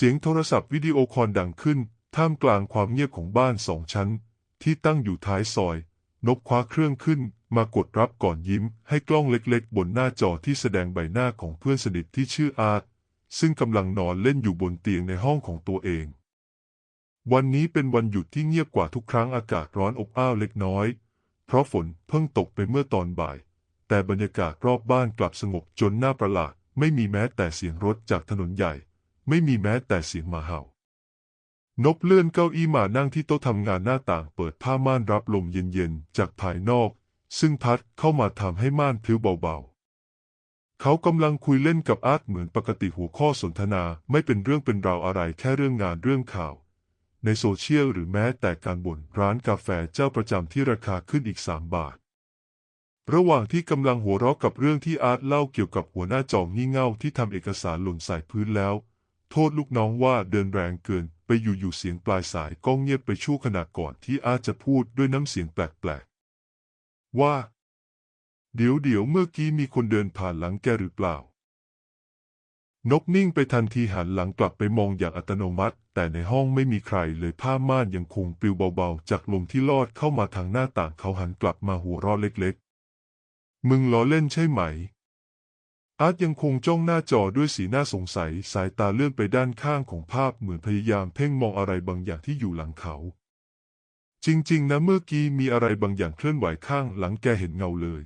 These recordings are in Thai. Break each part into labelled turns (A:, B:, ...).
A: เสียงโทรศัพท์วิดีโอคอลดังขึ้น ท่ามกลางความเงียบของบ้านสองชั้น ที่ตั้งอยู่ท้ายซอย นบคว้าเครื่องขึ้น มากดรับก่อนยิ้ม ให้กล้องเล็กๆ บนหน้าจอที่แสดงใบหน้าของเพื่อนสนิทที่ชื่ออาร์ตซึ่งกำลังนอนเล่นอยู่บนเตียงในห้องของตัวเอง วันนี้เป็นวันหยุดที่เงียบกว่าทุกครั้งอากาศร้อนอบอ้าวเล็กน้อย เพราะฝนเพิ่งตกไปเมื่อตอนบ่าย แต่บรรยากาศรอบบ้านกลับสงบจนน่าประหลาด ไม่มีแม้แต่เสียงรถจากถนนใหญ่ ไม่มีแม้แต่เสียงหมาเห่านบเลื่อนเก้าอี้มานั่งที่โต๊ะทำงานหน้าต่างเปิดผ้าม่านรับลมเย็นๆ จากภายนอก ซึ่งพัดเข้ามาทำให้ม่านพลิ้วเบาๆ เขากำลังคุยเล่นกับอาร์ตเหมือนปกติหัวข้อสนทนาไม่เป็นเรื่องเป็นราวอะไรแค่เรื่องงานเรื่องข่าว ในโซเชียลหรือแม้แต่การบ่นร้านกาแฟเจ้าประจำที่ราคาขึ้นอีกสามบาท ระหว่างที่กำลังหัวเราะกับเรื่องที่อาร์ตเล่าเกี่ยวกับหัวหน้าจองงี่เง่าที่ทำเอกสารหล่นใส่พื้นแล้ว โทษลูกน้องว่าเดินแรงเกินไปอยู่ๆเสียงปลายสายก็เงียบไปชั่วขณะก่อนที่อาจะพูดด้วยน้ำเสียงแปลกๆ ว่า เดี๋ยวเดี๋ยวเมื่อกี้มีคนเดินผ่านหลังแกหรือเปล่า นกนิ่งไปทันทีหันหลังกลับไปมองอย่างอัตโนมัติ แต่ในห้องไม่มีใครเลยผ้าม่านยังคงปลิวเบาๆ จากลมที่ลอดเข้ามาทางหน้าต่างเขาหันกลับมาหัวเราะเล็กๆ มึงล้อเล่นใช่ไหม อาร์ตยังคงจ้องหน้าจอด้วยสีหน้าสงสัย สายตาเลื่อนไปด้านข้างของภาพเหมือนพยายามเพ่งมองอะไรบางอย่างที่อยู่หลังเขา จริง ๆ นะเมื่อกี้มีอะไรบางอย่างเคลื่อนไหวข้างหลังแกเห็นเงาเลย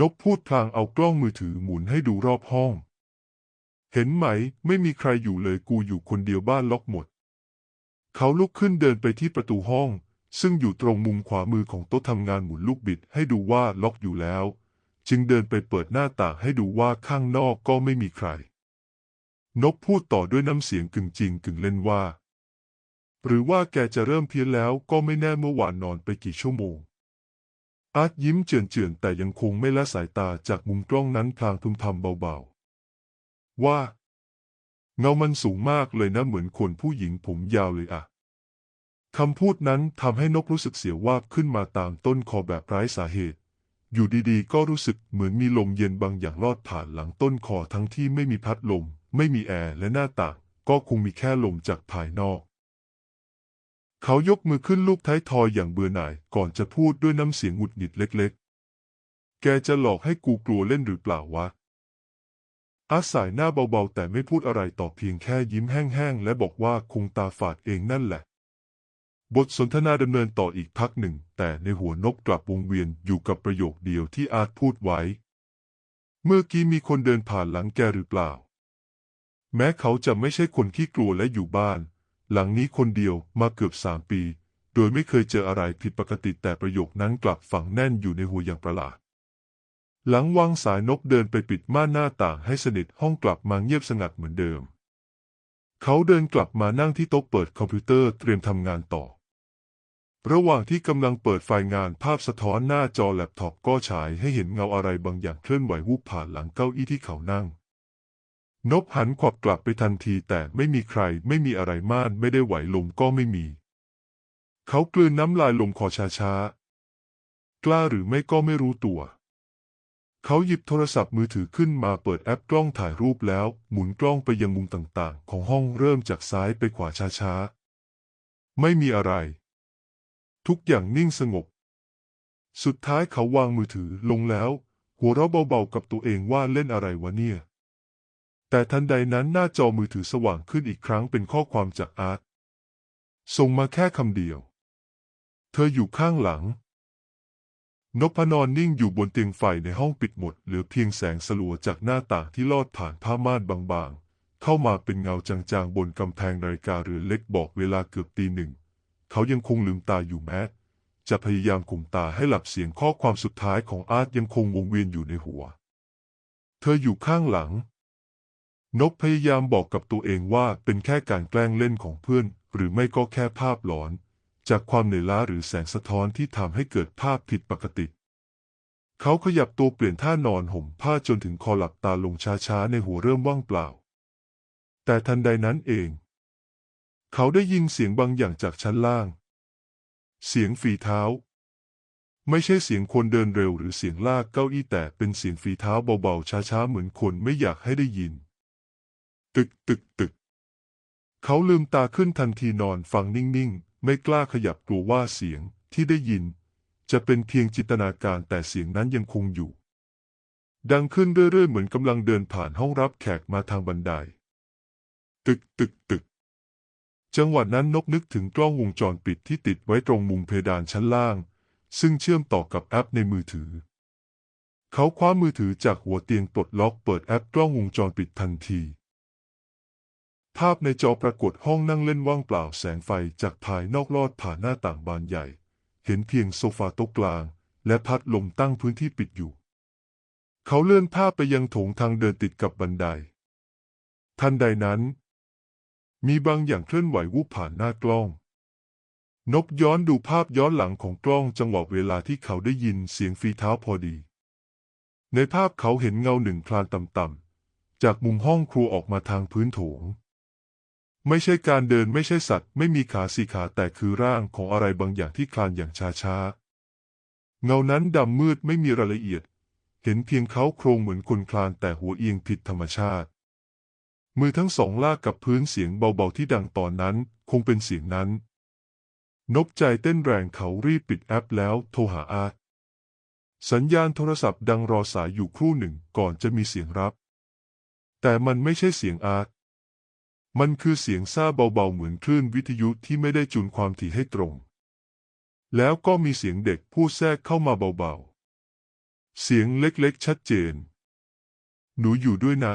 A: นบพูดพลางเอากล้องมือถือหมุนให้ดูรอบห้อง เห็นไหม ไม่มีใครอยู่เลยกูอยู่คนเดียวบ้านล็อกหมด เขาลุกขึ้นเดินไปที่ประตูห้อง ซึ่งอยู่ตรงมุมขวามือของโต๊ะทำงานหมุนลูกบิดให้ดูว่าล็อกอยู่แล้ว จึงเดินไปเปิดหน้าต่างให้ดูว่าข้างนอกก็ไม่มีใครนบพูดต่อด้วยน้ำเสียงกึ่งจริงกึ่งเล่นว่า หรือว่าแกจะเริ่มเพี้ยนแล้วก็ไม่แน่เมื่อวานนอนไปกี่ชั่วโมง อาร์ตยิ้มเจือนๆแต่ยังคงไม่ละสายตาจากมุมกล้องนั้นพลางพึมพำเบาๆ ว่า เงามันสูงมากเลยนะเหมือนคนผู้หญิงผมยาวเลยอะคำพูดนั้นทำให้นกรู้สึกเสียววาบขึ้นมาตามต้นคอแบบไร้สาเหตุ อยู่ดีๆ ก็รู้สึกเหมือนมีลมเย็นบางอย่างลอดผ่านหลังต้นคอทั้งที่ไม่มีพัดลม ไม่มีแอร์และหน้าต่าง ก็คงมีแค่ลมจากภายนอก เขายกมือขึ้นลูบท้ายทอยอย่างเบื่อหน่ายก่อนจะพูดด้วยน้ำเสียงหงุดหงิดเล็ก ๆ แกจะหลอกให้กูกลัวเล่นหรือเปล่าวะอาสายหน้าเบาๆ แต่ไม่พูดอะไรต่อเพียงแค่ยิ้มแห้งๆ และบอกว่าคงตาฝาดเองนั่นแหละ บทสนทนาดำเนินต่ออีกพักหนึ่ง แต่ในหัวนกกลับวงเวียนอยู่กับประโยคเดียวที่อาร์ตพูดไว้ เมื่อกี้มีคนเดินผ่านหลังแกหรือเปล่า แม้เขาจะไม่ใช่คนขี้กลัวและอยู่บ้าน หลังนี้คนเดียวมาเกือบสามปี โดยไม่เคยเจออะไรผิดปกติแต่ประโยคนั้นกลับฝังแน่นอยู่ในหัวอย่างประหลาด หลังวางสายนกเดินไปปิดม่านหน้าต่างให้สนิทห้องกลับมาเงียบสงัดเหมือนเดิม เขาเดินกลับมานั่งที่โต๊ะเปิดคอมพิวเตอร์เตรียมทำงานต่อ ระหว่างที่กำลังเปิดไฟล์งานภาพสะท้อนหน้าจอแล็ปท็อปก็ฉายให้เห็นเงาอะไรบางอย่างเคลื่อนไหววูบผ่านหลังเก้าอี้ที่เขานั่ง นบหันขวับกลับไปทันทีแต่ไม่มีใครไม่มีอะไรม่านไม่ได้ไหวลมก็ไม่มี เขากลืนน้ำลายลงคอช้าๆ กล้าหรือไม่ก็ไม่รู้ตัว เขาหยิบโทรศัพท์มือถือขึ้นมาเปิดแอปกล้องถ่ายรูปแล้ว หมุนกล้องไปยังมุมต่างๆ ของห้องเริ่มจากซ้ายไปขวาช้าๆ ไม่มีอะไร ทุกอย่างนิ่งสงบ สุดท้ายเขาวางมือถือลงแล้ว หัวเราะเบาๆกับตัวเองว่าเล่นอะไรวะเนี่ย แต่ทันใดนั้นหน้าจอมือถือสว่างขึ้นอีกครั้งเป็นข้อความจากอาร์ตส่งมาแค่คำเดียว เธออยู่ข้างหลัง นพนอนนิ่งอยู่บนเตียงไฟในห้องปิดหมด เหลือเพียงแสงสลัวจากหน้าต่างที่ลอดผ่านผ้าม่านบางๆ เข้ามาเป็นเงาจางๆ บนกำแพงนาฬิกาเรือนเล็กบอกเวลาเกือบตีหนึ่ง เขายังคงลืมตาอยู่แม้ จะพยายามข่มตาให้หลับเสียงข้อความสุดท้ายของอาร์ตยังคงวงเวียนอยู่ในหัว เธออยู่ข้างหลัง นกพยายามบอกกับตัวเองว่าเป็นแค่การแกล้งเล่นของเพื่อน หรือไม่ก็แค่ภาพหลอน จากความเหนื่อยล้าหรือแสงสะท้อนที่ทำให้เกิดภาพผิดปกติเขาขยับตัวเปลี่ยนท่านอนห่มผ้าจนถึงคอหลับตาลงช้าๆ ในหัวเริ่มว่างเปล่า แต่ทันใดนั้นเอง เขาได้ยินเสียงบางอย่างจากชั้นล่าง เสียงฝีเท้า ไม่ใช่เสียงคนเดินเร็วหรือเสียงลากเก้าอี้แต่เป็นเสียงฝีเท้าเบาๆช้าๆเหมือนคนไม่อยากให้ได้ยิน ตึกตึกตึก เขาลืมตาขึ้นทันทีนอนฟังนิ่งๆ ไม่กล้าขยับกลัวว่าเสียงที่ได้ยิน จะเป็นเพียงจินตนาการแต่เสียงนั้นยังคงอยู่ ดังขึ้นเรื่อยๆเหมือนกำลังเดินผ่านห้องรับแขกมาทางบันได ตึกตึกตึก จังหวะนั้นนกนึกถึงกล้องวงจรปิดที่ติดไว้ตรงมุมเพดานชั้นล่าง ซึ่งเชื่อมต่อกับแอปในมือถือ เขาคว้ามือถือจากหัวเตียงปลดล็อกเปิดแอปกล้องวงจรปิดทันที ภาพในจอปรากฏห้องนั่งเล่นว่างเปล่าแสงไฟจากภายนอกลอดผ่านหน้าต่างบานใหญ่ เห็นเพียงโซฟาโต๊ะกลาง และพัดลมตั้งพื้นที่ปิดอยู่ เขาเลื่อนภาพไปยังโถงทางเดินติดกับบันได ทันใดนั้น มีบางอย่างเคลื่อนไหววูบผ่านหน้ากล้องนบย้อนดูภาพย้อนหลังของกล้องจังหวะเวลาที่เขาได้ยินเสียงฝีเท้าพอดี ในภาพเขาเห็นเงาหนึ่งคลานต่ำๆ จากมุมห้องครัวออกมาทางพื้นโถง ไม่ใช่การเดินไม่ใช่สัตว์ ไม่มีขาสี่ขาแต่คือร่างของอะไรบางอย่างที่คลานอย่างช้าๆ เงานั้นดำมืดไม่มีรายละเอียด เห็นเพียงเขาโครงเหมือนคนคลานแต่หัวเอียงผิดธรรมชาติ มือทั้งสองลากกับพื้นเสียงเบาๆที่ดังตอนนั้น คงเป็นเสียงนั้น นบใจเต้นแรงเขารีบปิดแอปแล้วโทรหาอาร์ตสัญญาณโทรศัพท์ดังรอสายอยู่ครู่หนึ่งก่อนจะมีเสียงรับ แต่มันไม่ใช่เสียงอาร์ตมันคือเสียงซ่าเบาๆเหมือนคลื่นวิทยุที่ไม่ได้จูนความถี่ให้ตรง แล้วก็มีเสียงเด็กพูดแทรกเข้ามาเบาๆ เสียงเล็กๆชัดเจน หนูอยู่ด้วยนะ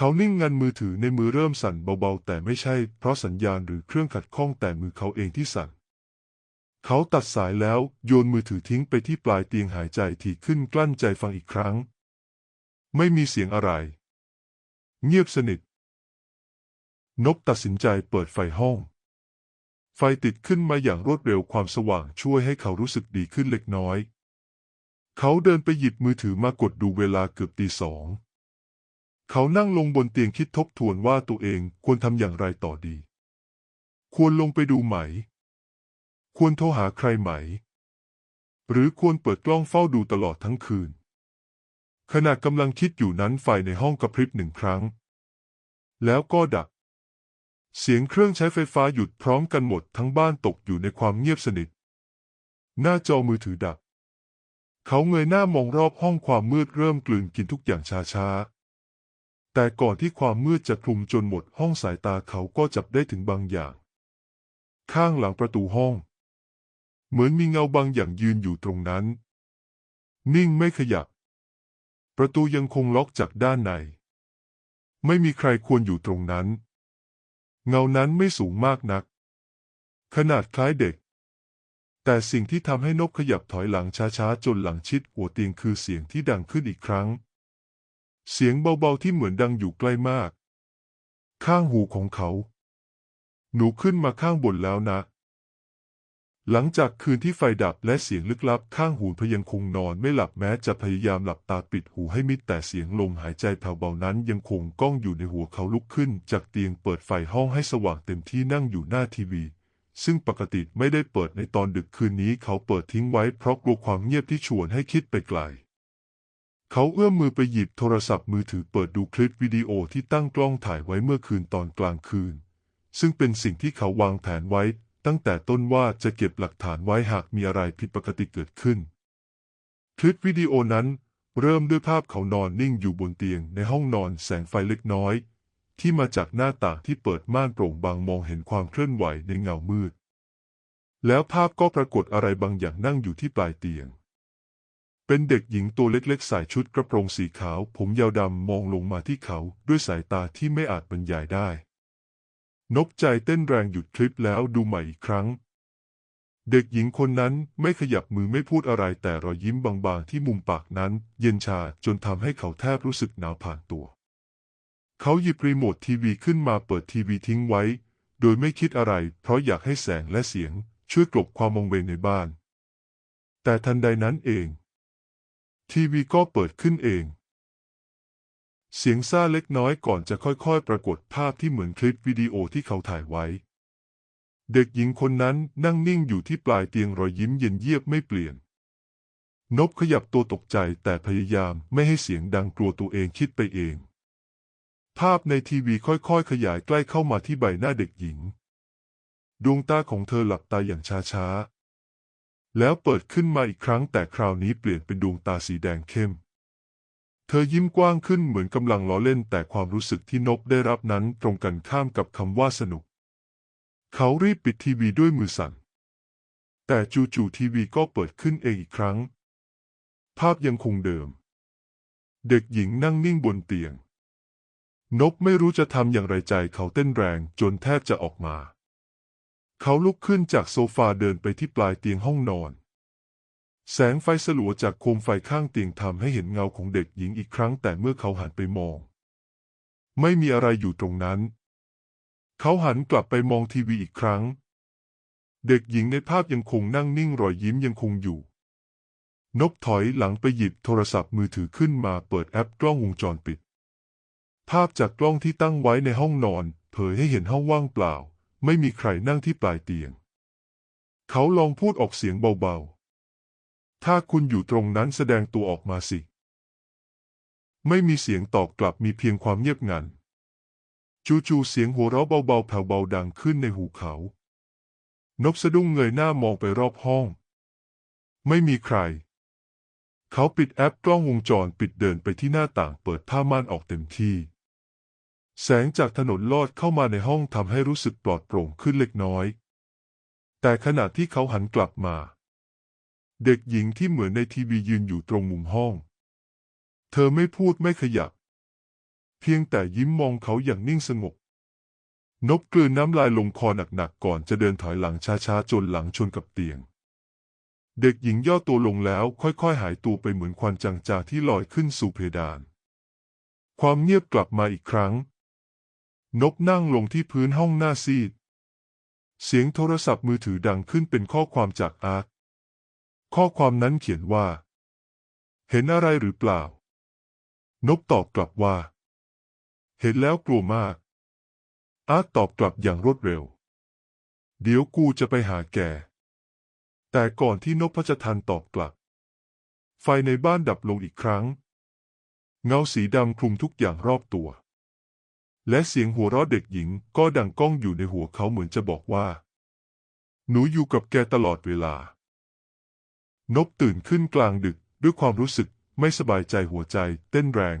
A: เขานิ่งงันมือถือในมือเริ่มสั่นเบาๆ แต่ไม่ใช่เพราะสัญญาณหรือเครื่องขัดข้องแต่มือเขาเองที่สั่น เขาตัดสายแล้วโยนมือถือทิ้งไปที่ปลายเตียงหายใจถี่ขึ้นกลั้นใจฟังอีกครั้ง ไม่มีเสียงอะไร เงียบสนิท นบตัดสินใจเปิดไฟห้อง ไฟติดขึ้นมาอย่างรวดเร็วความสว่างช่วยให้เขารู้สึกดีขึ้นเล็กน้อย เขาเดินไปหยิบมือถือมากดดูเวลาเกือบตีสอง เขานั่งลงบนเตียงคิดทบทวนว่าตัวเองควรทำอย่างไรต่อดี ควรลงไปดูไหม ควรโทรหาใครไหม หรือควรเปิดกล้องเฝ้าดูตลอดทั้งคืน ขณะกำลังคิดอยู่นั้นไฟในห้องกระพริบหนึ่งครั้ง แล้วก็ดับ เสียงเครื่องใช้ไฟฟ้าหยุดพร้อมกันหมดทั้งบ้านตกอยู่ในความเงียบสนิท หน้าจอมือถือดับ เขาเงยหน้ามองรอบห้องความมืดเริ่มกลืนกินทุกอย่างช้าๆ แต่ก่อนที่ความมืดจะคลุมจนหมดห้องสายตาเขาก็จับได้ถึงบางอย่าง ข้างหลังประตูห้อง เหมือนมีเงาบางอย่างยืนอยู่ตรงนั้น นิ่งไม่ขยับ ประตูยังคงล็อกจากด้านใน ไม่มีใครควรอยู่ตรงนั้น เงานั้นไม่สูงมากนัก ขนาดคล้ายเด็ก แต่สิ่งที่ทำให้นกขยับถอยหลังช้าๆจนหลังชิดหัวเตียงคือเสียงที่ดังขึ้นอีกครั้ง เสียงเบาๆที่เหมือนดังอยู่ใกล้มาก ข้างหูของเขา หนูขึ้นมาข้างบนแล้วนะ หลังจากคืนที่ไฟดับและเสียงลึกลับข้างหูพยังคงนอนไม่หลับแม้จะพยายามหลับตาปิดหูให้มิดแต่เสียงลมหายใจแผ่วเบานั้นยังคงก้องอยู่ในหัวเขาลุกขึ้น จากเตียงเปิดไฟห้องให้สว่างเต็มที่นั่งอยู่หน้าทีวีซึ่งปกติไม่ได้เปิดในตอนดึกคืนนี้เขาเปิดทิ้งไว้เพราะกลัวความเงียบที่ชวนให้คิดไปไกล เขาเอื้อมมือไปหยิบโทรศัพท์มือถือเปิดดูคลิปวิดีโอที่ตั้งกล้องถ่ายไว้เมื่อคืนตอนกลางคืน ซึ่งเป็นสิ่งที่เขาวางแผนไว้ ตั้งแต่ต้นว่าจะเก็บหลักฐานไว้หากมีอะไรผิดปกติเกิดขึ้น คลิปวิดีโอนั้นเริ่มด้วยภาพเขานอนนิ่งอยู่บนเตียงในห้องนอนแสงไฟเล็กน้อย ที่มาจากหน้าต่างที่เปิดม่านโปร่งบางมองเห็นความเคลื่อนไหวในเงามืด แล้วภาพก็ปรากฏอะไรบางอย่างนั่งอยู่ที่ปลายเตียง เป็นเด็กหญิงตัวเล็กๆ ใส่ชุดกระโปรงสีขาว ผมยาวดำมองลงมาที่เขาด้วยสายตาที่ไม่อาจบรรยายได้ นกใจเต้นแรงหยุดคลิปแล้วดูใหม่อีกครั้ง เด็กหญิงคนนั้นไม่ขยับมือไม่พูดอะไรแต่รอยยิ้มบางๆ ที่มุมปากนั้น เย็นชาจนทำให้เขาแทบรู้สึกหนาวผ่านตัว เขาหยิบรีโมททีวีขึ้นมาเปิดทีวีทิ้งไว้ โดยไม่คิดอะไร เพราะอยากให้แสงและเสียง ช่วยกลบความมองเวงในบ้าน แต่ทันใดนั้นเอง ทีวีก็เปิดขึ้นเอง เสียงซ่าเล็กน้อยก่อนจะค่อยๆ ปรากฏภาพที่เหมือนคลิปวิดีโอที่เขาถ่ายไว้ เด็กหญิงคนนั้นนั่งนิ่งอยู่ที่ปลายเตียงรอยยิ้มเย็นเยียบไม่เปลี่ยน นบขยับตัวตกใจแต่พยายามไม่ให้เสียงดังกลัวตัวเองคิดไปเอง ภาพในทีวีค่อยๆ ขยายใกล้เข้ามาที่ใบหน้าเด็กหญิง ดวงตาของเธอหลับตาอย่างช้าๆ แล้วเปิดขึ้นมาอีกครั้งแต่คราวนี้เปลี่ยนเป็นดวงตาสีแดงเข้ม เธอยิ้มกว้างขึ้นเหมือนกำลังล้อเล่นแต่ความรู้สึกที่นบได้รับนั้นตรงกันข้ามกับคำว่าสนุก เขารีบปิดทีวีด้วยมือสั่น แต่จู่ๆทีวีก็เปิดขึ้นเองอีกครั้ง ภาพยังคงเดิม เด็กหญิงนั่งนิ่งบนเตียง นบไม่รู้จะทำอย่างไรใจเขาเต้นแรงจนแทบจะออกมา เขาลุกขึ้นจากโซฟาเดินไปที่ปลายเตียงห้องนอน แสงไฟสลัวจากโคมไฟข้างเตียงทำให้เห็นเงาของเด็กหญิงอีกครั้ง แต่เมื่อเขาหันไปมอง ไม่มีอะไรอยู่ตรงนั้น เขาหันกลับไปมองทีวีอีกครั้ง เด็กหญิงในภาพยังคงนั่งนิ่งรอยยิ้มยังคงอยู่นบถอยหลังไปหยิบโทรศัพท์มือถือขึ้นมาเปิดแอปกล้องวงจรปิด ภาพจากกล้องที่ตั้งไว้ในห้องนอน เผยให้เห็นห้องว่างเปล่า ไม่มีใครนั่งที่ปลายเตียง เขาลองพูดออกเสียงเบาๆ ถ้าคุณอยู่ตรงนั้นแสดงตัวออกมาสิ ไม่มีเสียงตอบกลับมีเพียงความเงียบงัน จู่ๆเสียงหัวเราะเบาๆแผ่วเบาดังขึ้นในหูเขานบสะดุ้งเงยหน้ามองไปรอบห้อง ไม่มีใคร เขาปิดแอปกล้องวงจรปิดเดินไปที่หน้าต่างเปิดผ้าม่านออกเต็มที่ แสงจากถนนลอดเข้ามาในห้องทำให้รู้สึกปลอดโปร่งขึ้นเล็กน้อย แต่ขณะที่เขาหันกลับมา เด็กหญิงที่เหมือนในทีวียืนอยู่ตรงมุมห้อง เธอไม่พูดไม่ขยับ เพียงแต่ยิ้มมองเขาอย่างนิ่งสงบ นบกลืนน้ำลายลงคอหนักๆก่อนจะเดินถอยหลังช้าๆจนหลังชนกับเตียง เด็กหญิงย่อตัวลงแล้วค่อยๆหายตัวไปเหมือนควันจางๆที่ลอยขึ้นสู่เพดาน ความเงียบกลับมาอีกครั้ง นบนั่งลงที่พื้นห้องหน้าซีด เสียงโทรศัพท์มือถือดังขึ้นเป็นข้อความจากอาร์ตข้อความนั้นเขียนว่า เห็นอะไรหรือเปล่านบตอบกลับว่า เห็นแล้วกลัวมาก อาร์ตตอบกลับอย่างรวดเร็ว เดี๋ยวกูจะไปหาแก แต่ก่อนที่นกพจะทันตอบกลับ ไฟในบ้านดับลงอีกครั้ง เงาสีดำคลุมทุกอย่างรอบตัว และเสียงหัวเราะเด็กหญิงก็ดังก้องอยู่ในหัวเขาเหมือนจะบอกว่า หนูอยู่กับแกตลอดเวลา นบตื่นขึ้นกลางดึกด้วยความรู้สึกไม่สบายใจหัวใจเต้นแรง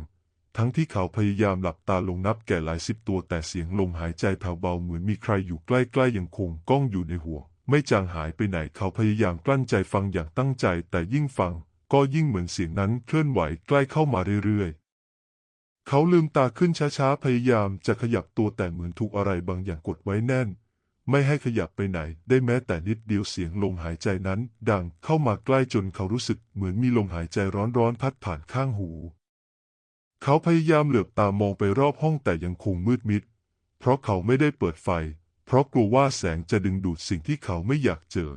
A: ทั้งที่เขาพยายามหลับตาลงนับแก่หลายสิบตัวแต่เสียงลมหายใจแผ่วเบาเหมือนมีใครอยู่ใกล้ๆยังคงก้องอยู่ในหัว ไม่จางหายไปไหนเขาพยายามกลั้นใจฟังอย่างตั้งใจแต่ยิ่งฟัง ก็ยิ่งเหมือนเสียงนั้นเคลื่อนไหวใกล้เข้ามาเรื่อย เขาลืมตาขึ้นช้าๆ พยายามจะขยับตัวแต่เหมือนถูกอะไรบางอย่างกดไว้แน่น ไม่ให้ขยับไปไหนได้แม้แต่นิดเดียวเสียงลมหายใจนั้น ดังเข้ามาใกล้จนเขารู้สึกเหมือนมีลมหายใจร้อนๆพัดผ่านข้างหู เขาพยายามเหลือบตามองไปรอบห้องแต่ยังคงมืดมิด เพราะเขาไม่ได้เปิดไฟ เพราะกลัวว่าแสงจะดึงดูดสิ่งที่เขาไม่อยากเจอ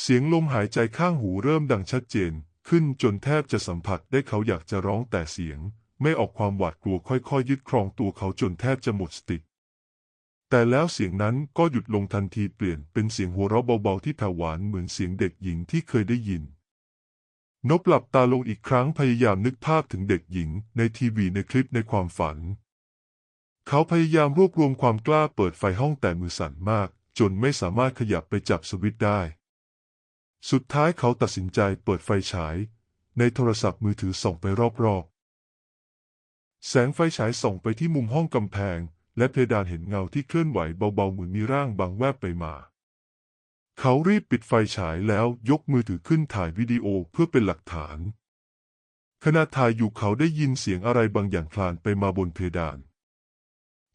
A: เสียงลมหายใจข้างหูเริ่มดังชัดเจน ขึ้นจนแทบจะสัมผัสได้เขาอยากจะร้องแต่เสียง ไม่ออกความหวาดกลัวค่อยๆยึดครองตัวเขาจนแทบจะหมดสติ แต่แล้วเสียงนั้นก็หยุดลงทันทีเปลี่ยนเป็นเสียงหัวเราะเบาๆที่แผ่วหวานเหมือนเสียงเด็กหญิงที่เคยได้ยิน นบหลับตาลงอีกครั้งพยายามนึกภาพถึงเด็กหญิงในทีวีในคลิปในความฝัน เขาพยายามรวบรวมความกล้าเปิดไฟห้องแต่มือสั่นมาก จนไม่สามารถขยับไปจับสวิตช์ได้ สุดท้ายเขาตัดสินใจเปิดไฟฉาย ในโทรศัพท์มือถือส่องไปรอบๆ แสงไฟฉายส่องไปที่มุมห้องกำแพง และเพดานเห็นเงาที่เคลื่อนไหวเบาๆเหมือนมีร่างบางแวบไปมา เขารีบปิดไฟฉายแล้วยกมือถือขึ้นถ่ายวิดีโอเพื่อเป็นหลักฐาน ขณะถ่ายอยู่เขาได้ยินเสียงอะไรบางอย่างคลานไปมาบนเพดาน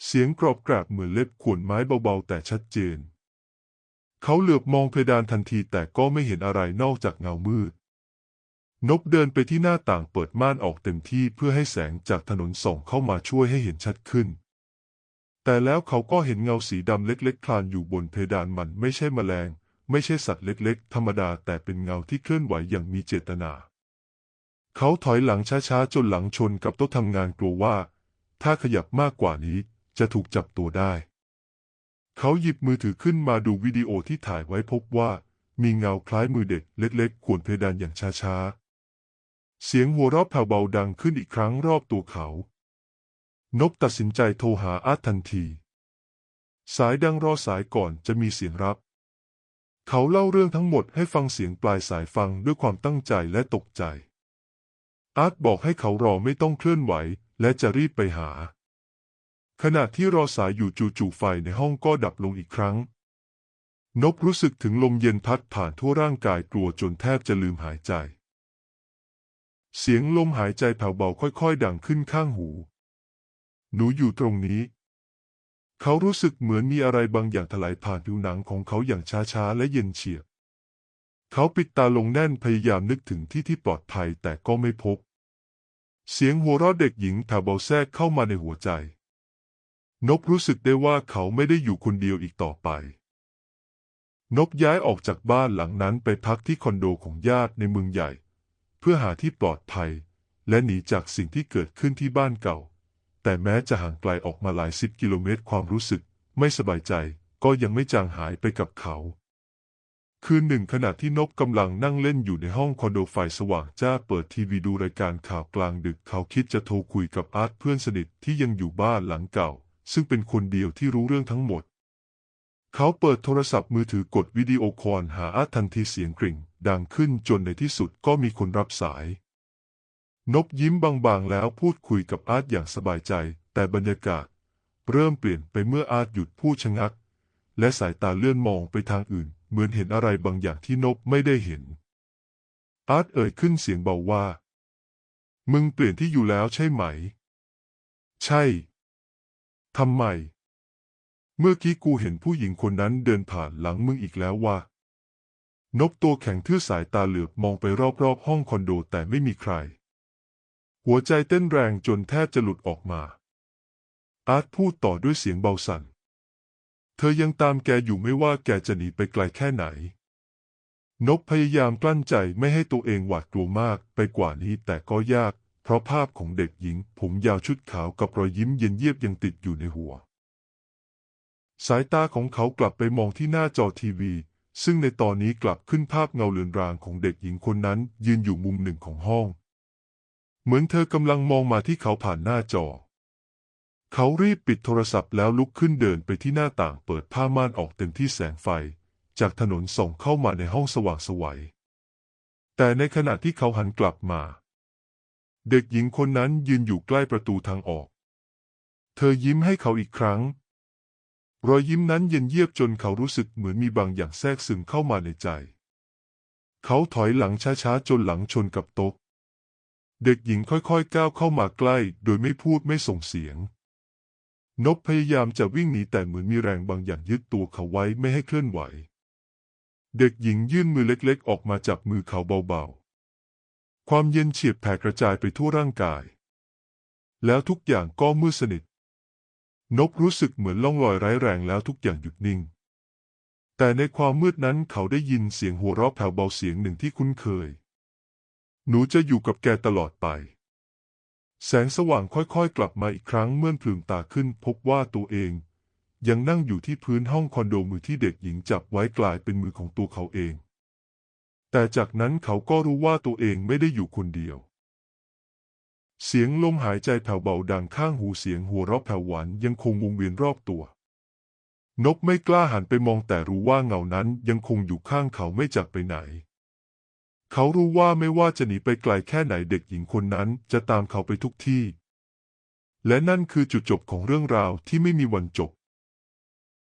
A: เสียงกรอบกรากเหมือนเล็บข่วนไม้เบาๆ แต่ชัดเจน เขาเหลือบมองเพดานทันทีแต่ก็ไม่เห็นอะไรนอกจากเงามืด นบเดินไปที่หน้าต่างเปิดม่านออกเต็มที่เพื่อให้แสงจากถนนส่องเข้ามาช่วยให้เห็นชัดขึ้น แต่แล้วเขาก็เห็นเงาสีดำเล็กๆ คลานอยู่บนเพดานมันไม่ใช่แมลง ไม่ใช่สัตว์เล็กๆ ธรรมดาแต่เป็นเงาที่เคลื่อนไหวอย่างมีเจตนา เขาถอยหลังช้าๆ จนหลังชนกับโต๊ะทำงานกลัวว่า ถ้าขยับมากกว่านี้จะถูกจับตัวได้ เขาหยิบมือถือขึ้นมาดูวิดีโอที่ถ่ายไว้พบว่า มีเงาคล้ายมือเด็กเล็ก ๆ ขวนเพดานอย่างช้าๆ เสียงหัวเราะแผ่วเบาดังขึ้นอีกครั้งรอบตัวเขา นบตัดสินใจโทรหาอาร์ตทันที สายดังรอสายก่อนจะมีเสียงรับ เขาเล่าเรื่องทั้งหมดให้ฟังเสียงปลายสายฟังด้วยความตั้งใจและตกใจ อาร์ตบอกให้เขารอไม่ต้องเคลื่อนไหว และจะรีบไปหา ขณะที่รอสายอยู่จู่ๆไฟในห้องก็ดับลงอีกครั้ง นบรู้สึกถึงลมเย็นพัดผ่านทั่วร่างกายกลัวจนแทบจะลืมหายใจ เสียงลมหายใจแผ่วเบาค่อยๆ ดังขึ้นข้างหู หนูอยู่ตรงนี้ เขารู้สึกเหมือนมีอะไรบางอย่างถลายผ่านผิวหนังของเขาอย่างช้าๆ และเย็นเฉียบ เขาปิดตาลงแน่นพยายามนึกถึงที่ที่ปลอดภัยแต่ก็ไม่พบ เสียงหัวเราะเด็กหญิงแผ่วเบาแทรกเข้ามาในหัวใจนบรู้สึกได้ว่าเขาไม่ได้อยู่คนเดียวอีกต่อไปนบย้ายออกจากบ้านหลังนั้นไปพักที่คอนโดของญาติในเมืองใหญ่ พื่อหาที่ปลอดภัย และหนีจากสิ่งที่เกิดขึ้นที่บ้านเก่า แต่แม้จะห่างไกลออกมาหลายสิบกิโลเมตรความรู้สึกไม่สบายใจก็ยังไม่จางหายไปกับเขา คืนหนึ่งขณะที่นบกำลังนั่งเล่นอยู่ในห้องคอนโดไฟสว่างจ้าเปิดทีวีดูรายการข่าวกลางดึกเขาคิดจะโทรคุยกับอาร์ตเพื่อนสนิทที่ยังอยู่บ้านหลังเก่า ซึ่งเป็นคนเดียวที่รู้เรื่องทั้งหมด เขาเปิดโทรศัพท์มือถือกดวิดีโอคอลหาอาร์ทันทีเสียงกริ่ง ดังขึ้นจนในที่สุดก็มีคนรับสาย นบยิ้มบางๆแล้วพูดคุยกับอาร์ตอย่างสบายใจ แต่บรรยากาศ เริ่มเปลี่ยนไปเมื่ออาร์ตหยุดพูดชะงัก และสายตาเลื่อนมองไปทางอื่น เหมือนเห็นอะไรบางอย่างที่นบไม่ได้เห็น อาร์ตเอ่ยขึ้นเสียงเบาว่า มึงเปลี่ยนที่อยู่แล้วใช่ไหม ใช่ทำไม เมื่อกี้กูเห็นผู้หญิงคนนั้นเดินผ่านหลังมึงอีกแล้วว่านบตัวแข็งทื่อสายตาเหลือบมองไปรอบๆห้องคอนโดแต่ไม่มีใคร หัวใจเต้นแรงจนแทบจะหลุดออกมา อาร์ตพูดต่อด้วยเสียงเบาสั่น เธอยังตามแกอยู่ไม่ว่าแกจะหนีไปไกลแค่ไหนนบพยายามกลั้นใจไม่ให้ตัวเองหวาดกลัวมากไปกว่านี้แต่ก็ยาก เพราะภาพของเด็กหญิง ผมยาวชุดขาวกับรอยยิ้มเย็นเยียบยังติดอยู่ในหัว สายตาของเขากลับไปมองที่หน้าจอทีวี ซึ่งในตอนนี้กลับขึ้นภาพเงาเลือนรางของเด็กหญิงคนนั้น ยืนอยู่มุมหนึ่งของห้อง เหมือนเธอกำลังมองมาที่เขาผ่านหน้าจอ เขารีบปิดโทรศัพท์แล้วลุกขึ้นเดินไปที่หน้าต่างเปิดผ้าม่านออกเต็มที่แสงไฟ จากถนนส่องเข้ามาในห้องสว่างไสวัย แต่ในขณะที่เขาหันกลับมา เด็กหญิงคนนั้นยืนอยู่ใกล้ประตูทางออก เธอยิ้มให้เขาอีกครั้ง รอยยิ้มนั้นเย็นเยียบจนเขารู้สึกเหมือนมีบางอย่างแทรกซึมเข้ามาในใจ เขาถอยหลังช้าๆจนหลังชนกับโต๊ะเด็กหญิงค่อยๆก้าวเข้ามาใกล้ โดยไม่พูดไม่ส่งเสียง นบพยายามจะวิ่งหนีแต่เหมือนมีแรงบางอย่างยึดตัวเขาไว้ไม่ให้เคลื่อนไหว เด็กหญิงยื่นมือเล็กๆ ออกมาจับมือเขาเบาๆ ความเย็นเฉียบแผ่กระจายไปทั่วร่างกาย แล้วทุกอย่างก็มืดสนิท นบรู้สึกเหมือนล่องลอยไร้แรงแล้วทุกอย่างหยุดนิ่ง แต่ในความมืดนั้นเขาได้ยินเสียงหัวเราะแผ่วเบาเสียงหนึ่งที่คุ้นเคย หนูจะอยู่กับแกตลอดไป แสงสว่างค่อยๆ กลับมาอีกครั้งเมื่อพลืมตาขึ้นพบว่าตัวเอง ยังนั่งอยู่ที่พื้นห้องคอนโดมือที่เด็กหญิงจับไว้กลายเป็นมือของตัวเขาเอง แต่จากนั้นเขาก็รู้ว่าตัวเองไม่ได้อยู่คนเดียว เสียงลมหายใจแผ่วเบาดังข้างหูเสียงหัวเราะแผ่วหวานยังคงวงเวียนรอบตัว นกไม่กล้าหันไปมองแต่รู้ว่าเงานั้นยังคงอยู่ข้างเขาไม่จากไปไหน เขารู้ว่าไม่ว่าจะหนีไปไกลแค่ไหนเด็กหญิงคนนั้นจะตามเขาไปทุกที่ และนั่นคือจุดจบของเรื่องราวที่ไม่มีวันจบ